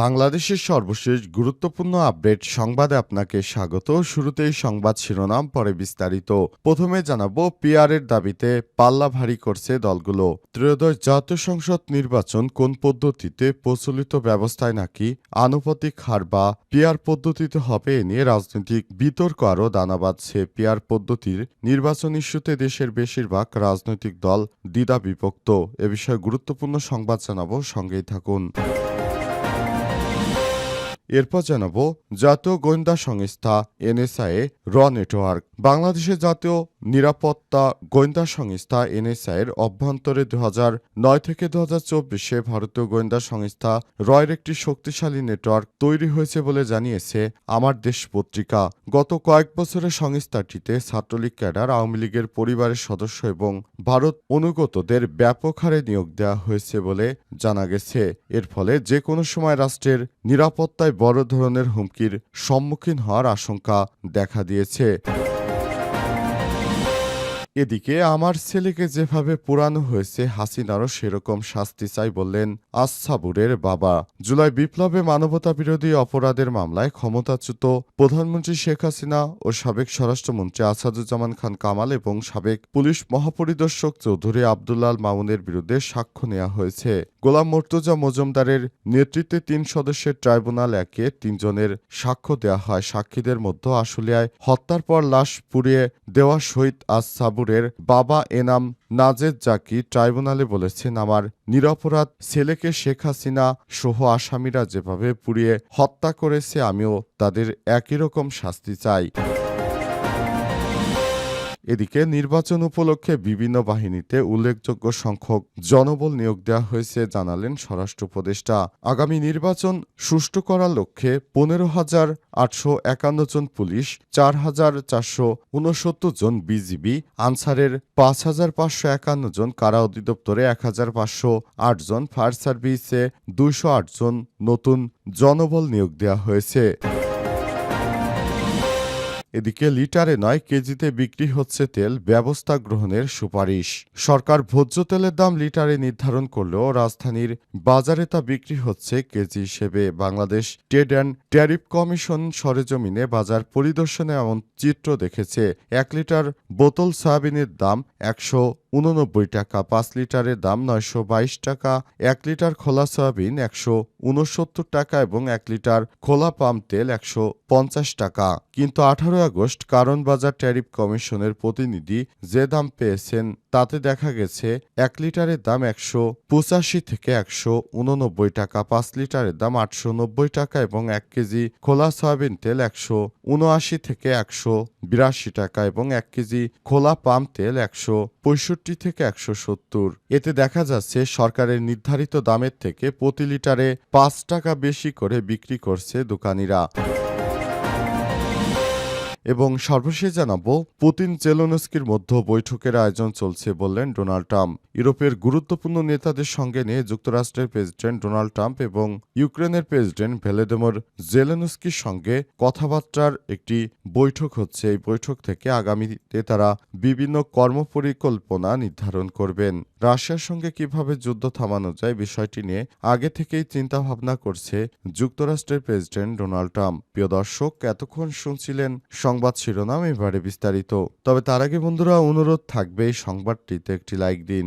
বাংলাদেশের সর্বশেষ গুরুত্বপূর্ণ আপডেট সংবাদে আপনাকে স্বাগত। শুরুতেই সংবাদ শিরোনাম, পরে বিস্তারিত। প্রথমে জানাব, পিআরের দাবিতে পাল্লা ভারী করছে দলগুলো। ত্রয়োদশ জাতীয় সংসদ নির্বাচন কোন পদ্ধতিতে প্রচলিত ব্যবস্থায় নাকি আনুপাতিক হার বা পিআর পদ্ধতিতে হবে এ নিয়ে রাজনৈতিক বিতর্ক আরও দানা বাঁধছে। পিআর পদ্ধতির নির্বাচন ইস্যুতে দেশের বেশিরভাগ রাজনৈতিক দল দ্বিধা বিভক্ত এ বিষয়ে গুরুত্বপূর্ণ সংবাদ জানাব, সঙ্গেই থাকুন। এরপর জানাব জাতীয় গোয়েন্দা সংস্থা এনএসআই র নেটওয়ার্ক বাংলাদেশের জাতীয় নিরাপত্তা গোয়েন্দা সংস্থা এনএসআই এর অভ্যন্তরে দু নয় থেকে দু চব্বিশে ভারতীয় গোয়েন্দা সংস্থা রয়ের একটি শক্তিশালী নেটওয়ার্ক তৈরি হয়েছে বলে জানিয়েছে আমার দেশ পত্রিকা। গত কয়েক বছরে সংস্থাটিতে ছাত্রলীগ ক্যাডার, আওয়ামী লীগের পরিবারের সদস্য এবং ভারত অনুগতদের ব্যাপক হারে নিয়োগ দেওয়া হয়েছে বলে জানা গেছে। এর ফলে যে কোনো সময় রাষ্ট্রের নিরাপত্তায় বড় ধরনের হুমকির সম্মুখীন হওয়ার আশঙ্কা দেখা দিয়েছে। এদিকে আমার ছেলেকে যেভাবে পোড়ানো হয়েছে, হাসিনারও সেরকম শাস্তি চাই বললেন আসাবুরের বাবা। জুলাই বিপ্লবে মানবতা বিরোধী অপরাধের মামলায় ক্ষমতাচ্যুত প্রধানমন্ত্রী শেখ হাসিনা ও সাবেক স্বরাষ্ট্রমন্ত্রী আসাদুজ্জামান খান কামাল এবং সাবেক পুলিশ মহাপরিদর্শক চৌধুরী আবদুল্লাল মামুনের বিরুদ্ধে সাক্ষ্য নেওয়া হয়েছে। গোলাম মোর্তজা মজুমদারের নেতৃত্বে তিন সদস্যের ট্রাইব্যুনাল একে তিনজনের সাক্ষ্য দেওয়া হয়। সাক্ষীদের মধ্যে আশুলিয়ায় হত্যার পর লাশ পুড়িয়ে দেওয়া শহীদ আজ সাবুরের বাবা এনাম নাজেদ জাকি ট্রাইব্যুনালে বলেছেন, আমার নিরপরাধ ছেলেকে শেখ হাসিনা সহ আসামিরা যেভাবে পুড়িয়ে হত্যা করেছে, আমিও তাদের একই রকম শাস্তি চাই। এদিকে নির্বাচন উপলক্ষে বিভিন্ন বাহিনীতে উল্লেখযোগ্য সংখ্যক জনবল নিয়োগ দেওয়া হয়েছে জানালেন স্বরাষ্ট্র উপদেষ্টা। আগামী নির্বাচন সুষ্ঠু করার লক্ষ্যে পনেরো হাজার আটশো একান্ন জন পুলিশ, চার হাজার চারশো উনসত্তর জন বিজিবি, আনসারের পাঁচ হাজার পাঁচশো একান্ন জন কারা অধিদপ্তরে, এক হাজার পাঁচশো আট জন ফায়ার সার্ভিসে, দুইশো আট জন নতুন জনবল নিয়োগ দেওয়া হয়েছে। এদিকে লিটারে নয় কেজিতে বিক্রি হচ্ছে তেল ব্যবস্থা গ্রহণের সুপারিশ। সরকার ভোজ্য তেলের দাম লিটারে নির্ধারণ করলেও রাজধানীর বাজারে তা বিক্রি হচ্ছে কেজি হিসেবে। Bangladesh trade and tariff commission সরেজমিনে বাজার পরিদর্শনে এমন চিত্র দেখেছে। এক লিটার বোতল সয়াবিনের দাম একশো উননব্বই টাকা, পাঁচ লিটারের দাম নয়শো বাইশ টাকা, এক লিটার খোলা সয়াবিন একশো উনসত্তর টাকা এবং এক লিটার খোলা পাম তেল একশো পঞ্চাশ টাকা। কিন্তু আঠারো আগস্ট কারণ বাজার ট্যারিফ কমিশনের প্রতিনিধি যে দাম পেয়েছেন, তাতে দেখা গেছে এক লিটারের দাম একশো পঁচাশি থেকে একশো উননব্বই টাকা, পাঁচ লিটারের দাম আটশো নব্বই টাকা এবং এক কেজি খোলা সয়াবিন তেল একশো উনআশি থেকে একশো বিরাশি টাকা এবং এক কেজি খোলা পাম তেল একশো পঁয়ষট্টি থেকে একশো সত্তর। এতে দেখা যাচ্ছে সরকারের নির্ধারিত দামের থেকে প্রতি লিটারে পাঁচ টাকা বেশি করে বিক্রি করছে দোকানিরা। এবং সর্বশেষ জানাব, পুতিন জেলোনস্কির মধ্যে বৈঠকের আয়োজন চলছে বললেন ডোনাল্ড ট্রাম্প। ইউরোপের গুরুত্বপূর্ণ নেতাদের সঙ্গে নিয়ে যুক্তরাষ্ট্রের প্রেসিডেন্ট ডোনাল্ড ট্রাম্প এবং ইউক্রেনের প্রেসিডেন্ট ভেলেদেমর জেলেনস্কির সঙ্গে কথাবার্তার একটি বৈঠক হচ্ছে। এই বৈঠক থেকে আগামীতে তারা বিভিন্ন কর্মপরিকল্পনা নির্ধারণ করবেন। রাশিয়ার সঙ্গে কীভাবে যুদ্ধ থামানো যায় বিষয়টি নিয়ে আগে থেকেই চিন্তা ভাবনা করছে যুক্তরাষ্ট্রের প্রেসিডেন্ট ডোনাল্ড ট্রাম্প। প্রিয় দর্শক, এতক্ষণ শুনছিলেন সংবাদ শিরোনাম এবারে বিস্তারিত। তবে তার আগে বন্ধুরা, অনুরোধ থাকবে এই সংবাদটিতে একটি লাইক দিন।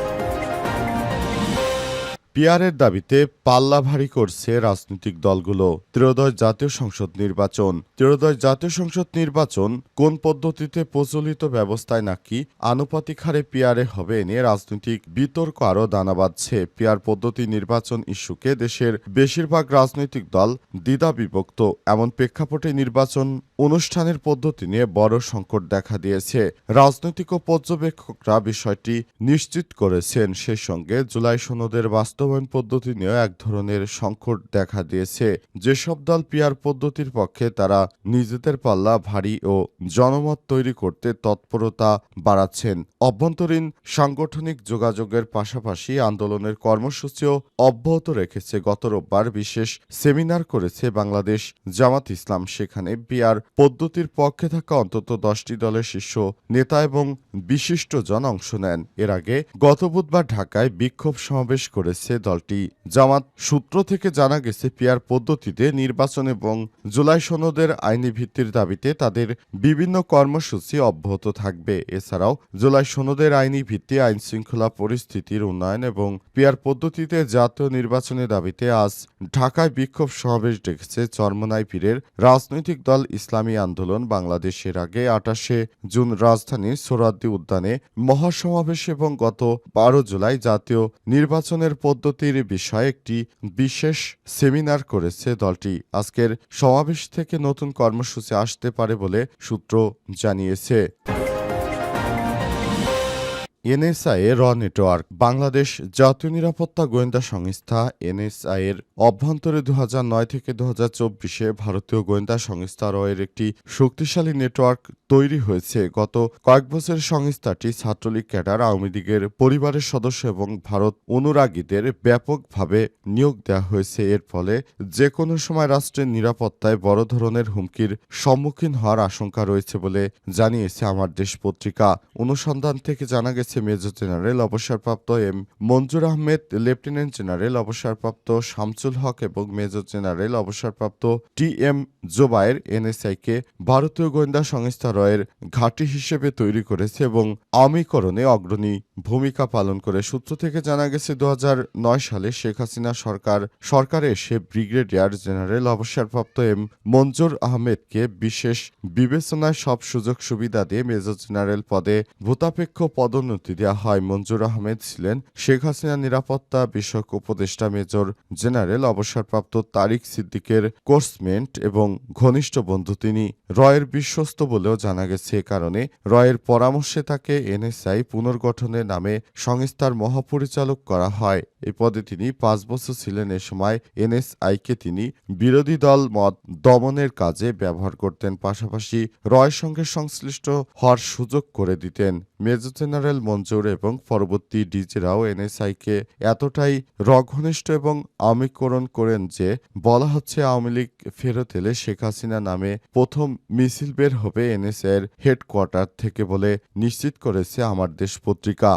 পিয়ারের দাবিতে পাল্লা ভারী করছে রাজনৈতিক দলগুলো। ত্রয়োদশ জাতীয় সংসদ নির্বাচন। ত্রয়োদশ জাতীয় সংসদ নির্বাচন কোন পদ্ধতিতে প্রচলিত ব্যবস্থায় নাকি আনুপাতিক হারে পিয়ারে হবে নিয়ে রাজনৈতিক বিতর্ক আরও দানা বাঁধছে। পিয়ার পদ্ধতি নির্বাচন ইস্যুকে দেশের বেশিরভাগ রাজনৈতিক দল দ্বিধা বিভক্ত এমন প্রেক্ষাপটে নির্বাচন অনুষ্ঠানের পদ্ধতি নিয়ে বড় সংকট দেখা দিয়েছে। রাজনৈতিক ও পর্যবেক্ষকরা বিষয়টি নিশ্চিত করেছেন। সেই সঙ্গে জুলাই সনদের বাস্তব বাস্তবায়ন পদ্ধতি নিয়েও এক ধরনের সংকট দেখা দিয়েছে। যেসব দল পিয়ার পদ্ধতির পক্ষে তারা নিজেদের পাল্লা ভারী ও জনমত তৈরি করতে তৎপরতা বাড়াচ্ছেন। অভ্যন্তরীণ সাংগঠনিক যোগাযোগের পাশাপাশি আন্দোলনের কর্মসূচিও অব্যাহত রেখেছে। গত রোববার বিশেষ সেমিনার করেছে বাংলাদেশ জামাত ইসলাম। সেখানে পিয়ার পদ্ধতির পক্ষে থাকা অন্তত দশটি দলের শীর্ষ নেতা এবং বিশিষ্টজন অংশ নেন। এর আগে গত বুধবার ঢাকায় বিক্ষোভ সমাবেশ করেছে দলটি। জামাত সূত্র থেকে জানা গেছে, পিয়ার পদ্ধতিতে নির্বাচন এবং জুলাই সনদের আইনি ভিত্তির দাবিতে তাদের বিভিন্ন কর্মসূচি অব্যাহত থাকবে। এছাড়াও জুলাই সনদের আইনি ভিত্তি আইন শৃঙ্খলা পরিস্থিতির উন্নয়ন এবং পিয়ার পদ্ধতিতে জাতীয় নির্বাচনের দাবিতে আজ ঢাকায় বিক্ষোভ সমাবেশ ডেকেছে চরমনাই পীরের রাজনৈতিক দল ইসলামী আন্দোলন। বাংলাদেশের আগে আটাশে জুন রাজধানীর সোরাদ্দি উদ্যানে মহাসমাবেশ এবং গত বারো জুলাই জাতীয় নির্বাচনের পদ্ধতির বিষয়ে একটি বিশেষ সেমিনার করেছে দলটি। আজকের সমাবেশ থেকে নতুন কর্মসূচি আসতে পারে বলে সূত্র জানিয়েছে। এনএসআই র নেটওয়ার্ক। বাংলাদেশ জাতীয় নিরাপত্তা গোয়েন্দা সংস্থা এনএসআই এর অভ্যন্তরে দু নয় থেকে দু চব্বিশে ভারতীয় গোয়েন্দা সংস্থা র এর একটি শক্তিশালী নেটওয়ার্ক তৈরি হয়েছে। গত কয়েক বছর সংস্থাটি ছাত্রলীগ ক্যাডার, আওয়ামী লীগের পরিবারের সদস্য এবং ভারত অনুরাগীদের ব্যাপকভাবে নিয়োগ দেওয়া হয়েছে। এর ফলে যে কোনো সময় রাষ্ট্রের নিরাপত্তায় বড় ধরনের হুমকির সম্মুখীন হওয়ার আশঙ্কা রয়েছে বলে জানিয়েছে আমার দেশ পত্রিকা। অনুসন্ধান থেকে জানা গেছে মেজর জেনারেল অবসরপ্রাপ্ত M Manzur Ahmed, lieutenant general অবসরপ্রাপ্ত শামসুল হক এবং মেজর জেনারেল অবসরপ্রাপ্ত টি এম জোবায়ের এনএসআইকে ভারতীয় গোয়েন্দা সংস্থা রয়ের ঘাঁটি হিসেবে তৈরি করেছে এবং আমিকরণে অগ্রণী। ভূমিকা পালন করে। সূত্র থেকে জানা গেছে, দু সালে শেখ হাসিনা সরকার, সরকারে এসে ব্রিগেডিয়ার জেনারেল অবসরপ্রাপ্ত এম মঞ্জুর আহমেদকে বিশেষ বিবেচনায় সব সুযোগ সুবিধা দিয়ে মেজর জেনারেল পদে ভূতাপেক্ষ পদোন্নতি দেওয়া হয়। মঞ্জুর আহমেদ ছিলেন শেখ হাসিনা নিরাপত্তা বিষয়ক উপদেষ্টা মেজর জেনারেল অবসরপ্রাপ্ত তারিক সিদ্দিকের কোর্সমেন্ট এবং ঘনিষ্ঠ বন্ধু তিনি রয়ের বিশ্বস্ত বলেও জানা গেছে। এ কারণে রয়ের পরামর্শে তাকে এনএসআই পুনর্গঠনের নামে সংস্থার মহাপরিচালক করা হয়। এ পদে তিনি পাঁচ বছর ছিলেন এ সময় এনএসআইকে তিনি বিরোধী দল মত দমনের কাজে ব্যবহার করতেন। পাশাপাশি রয়ের সঙ্গে সংশ্লিষ্ট হওয়ার সুযোগ করে দিতেন। মেজর জেনারেল মঞ্জুর এবং পরবর্তী ডিজেরাও এনএসআইকে এতটাই রঘনিষ্ঠ এবং আমিকরণ করেন যে বলা হচ্ছে আওয়ামী লীগ ফেরত এলে শেখ হাসিনা নামে প্রথম মিছিল বের হবে এনএসআইয়ের হেডকোয়ার্টার থেকে বলে নিশ্চিত করেছে আমার দেশ পত্রিকা।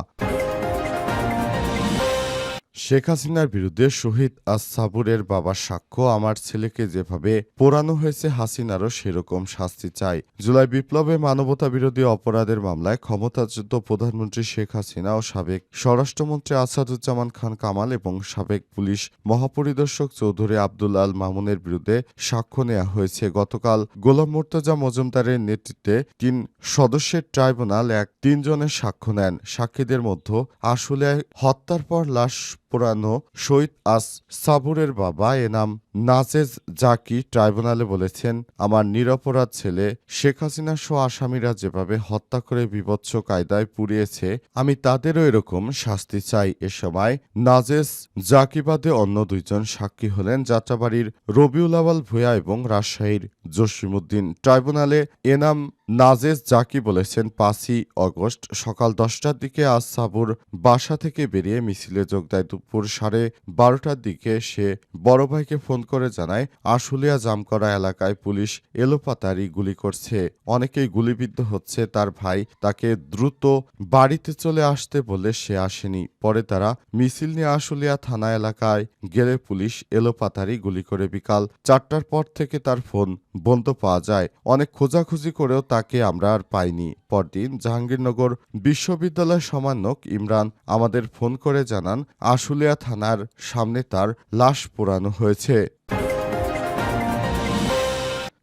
শেখ হাসিনার বিরুদ্ধে শহীদ সাবুরের বাবার সাক্ষ্য আমার ছেলেকে যেভাবে পোড়ানো হয়েছে, হাসিনারও সেরকম শাস্তি চাই। জুলাই বিপ্লবে মানবতা বিরোধী অপরাধের মামলায় ক্ষমতাচ্যুত প্রধানমন্ত্রী শেখ হাসিনা ও সাবেক স্বরাষ্ট্রমন্ত্রী আসাদুজ্জামান খান কামাল এবং সাবেক পুলিশ মহাপরিদর্শক চৌধুরী আব্দুল আল মামুনের বিরুদ্ধে সাক্ষ্য নেওয়া হয়েছে। গতকাল গোলাম মোর্তজা মজুমদারের নেতৃত্বে তিন সদস্যের ট্রাইব্যুনাল এক তিনজনের সাক্ষ্য নেন। সাক্ষীদের মধ্যে আসলে হত্যার পর লাশ পোড়ানো শহীদ আস সাবুরের বাবা এনাম নাজেজ জাকি ট্রাইব্যুনালে বলেছেন, আমার নিরপরাধ ছেলে শেখ হাসিনা সহ আসামিরা যেভাবে হত্যা করে বিভৎস কায়দায় পুড়িয়েছে, আমি তাদেরও এরকম শাস্তি চাই। এ সময় নাজেজ জাকিবাদে অন্য দুইজন সাক্ষী হলেন যাত্রাবাড়ির রবিউল আওয়াল ভূয়া এবং রাজশাহীর জসিমুদ্দিন ট্রাইব্যুনালে এনাম নাজেজ জাকি বলেছেন, পাঁচই অগস্ট সকাল দশটার দিকে আজ সাবুর বাসা থেকে বেরিয়ে মিছিলে যোগ দেয়। দুপুর সাড়ে বারোটার দিকে সে বড় ভাইকে ফোন করে জানায়, আশুলিয়া জামকরা এলাকায় পুলিশ এলোপাতারি গুলি করছে। অনেকেই গুলিবিদ্ধ হচ্ছে, তার ভাই তাকে দ্রুত বাড়িতে চলে আসতে বলে সে আসেনি। পরে তারা মিছিল নিয়ে আশুলিয়া থানা এলাকায় গেলে পুলিশ এলোপাতারি গুলি করে। বিকাল চারটার পর থেকে তার ফোন বন্ধ পাওয়া যায়। অনেক খোঁজাখুঁজি করেও তাকে আমরা আর পাইনি। পরদিন জাহাঙ্গীরনগর বিশ্ববিদ্যালয় সমান্যক ইমরান আমাদের ফোন করে জানান, আশুলিয়া থানার সামনে তার লাশ পোড়ানো হয়েছে।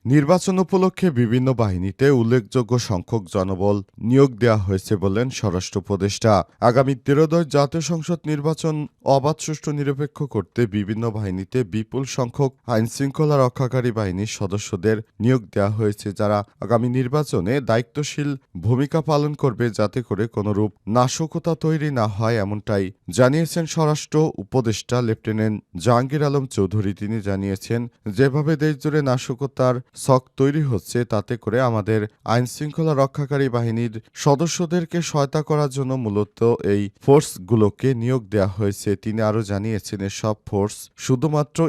নির্বাচন উপলক্ষে বিভিন্ন বাহিনীতে উল্লেখযোগ্য সংখ্যক জনবল নিয়োগ দেওয়া হয়েছে বলেন স্বরাষ্ট্র উপদেষ্টা। আগামী তেরোদশ জাতীয় সংসদ নির্বাচন অবাধ, সুষ্ঠু, নিরপেক্ষ করতে বিভিন্ন বাহিনীতে বিপুল সংখ্যক আইন শৃঙ্খলা রক্ষাকারী বাহিনীর সদস্যদের নিয়োগ দেওয়া হয়েছে, যারা আগামী নির্বাচনে দায়িত্বশীল ভূমিকা পালন করবে যাতে করে কোনরূপ নাশকতা তৈরি না হয় এমনটাই জানিয়েছেন স্বরাষ্ট্র উপদেষ্টা লেফটেন্যান্ট জাহাঙ্গীর আলম চৌধুরী। তিনি জানিয়েছেন, যেভাবে দেশজুড়ে নাশকতার শখ তৈরি হচ্ছে তাতে করে আমাদের আইন শৃঙ্খলা রক্ষাকারী বাহিনীর সদস্যদেরকে সহায়তা করার জন্য মূলত এই ফোর্সগুলোকে নিয়োগ দেওয়া হয়েছে। তিনি আরও জানিয়েছেন, এসব ফোর্স শুধুমাত্র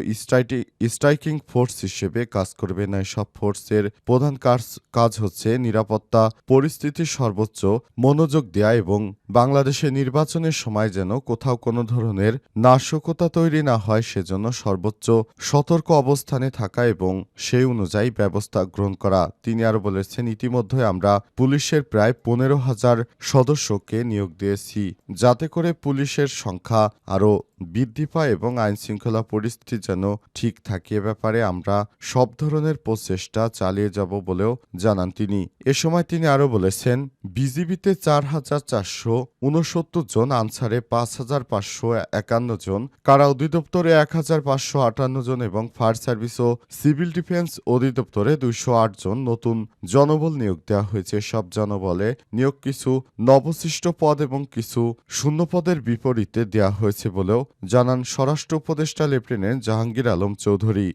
স্ট্রাইকিং ফোর্স হিসেবে কাজ করবে না, এসব ফোর্সের প্রধান কাজ কাজ হচ্ছে নিরাপত্তা, পরিস্থিতির সর্বোচ্চ মনোযোগ দেয়া এবং বাংলাদেশে নির্বাচনের সময় যেন কোথাও কোনো ধরনের নাশকতা তৈরি না হয়, সেজন্য সর্বোচ্চ সতর্ক অবস্থানে থাকা এবং সেই অনুযায়ী ব্যবস্থা গ্রহণ করা। তিনি আরও বলেছেন, ইতিমধ্যে আমরা পুলিশের প্রায় পনেরো হাজার সদস্যকে নিয়োগ দিয়েছি। যাতে করে পুলিশের সংখ্যা আরও বৃদ্ধি পায় এবং আইন শৃঙ্খলা পরিস্থিতি যেন ঠিক থাকে ব্যাপারে আমরা সব ধরনের প্রচেষ্টা চালিয়ে যাব বলেও জানান তিনি। এ সময় তিনি আরও বলেছেন, বিজিবিতে চার হাজার চারশো উনসত্তর জন, আনসারে পাঁচ হাজার পাঁচশো একান্ন জন, কারা অধিদপ্তরে এক হাজার পাঁচশো আটান্ন জন এবং ফায়ার সার্ভিস ও সিভিল ডিফেন্স অধিদপ্তরে দুইশো আট জন নতুন জনবল নিয়োগ দেওয়া হয়েছে, সব জনবলে নিয়োগ কিছু নবশিষ্ট পদ এবং কিছু শূন্য পদের বিপরীতে দেওয়া হয়েছে বলেও জানান স্বরাষ্ট্র উপদেষ্টা লেফটেন্যান্ট জাহাঙ্গীর আলম চৌধুরী।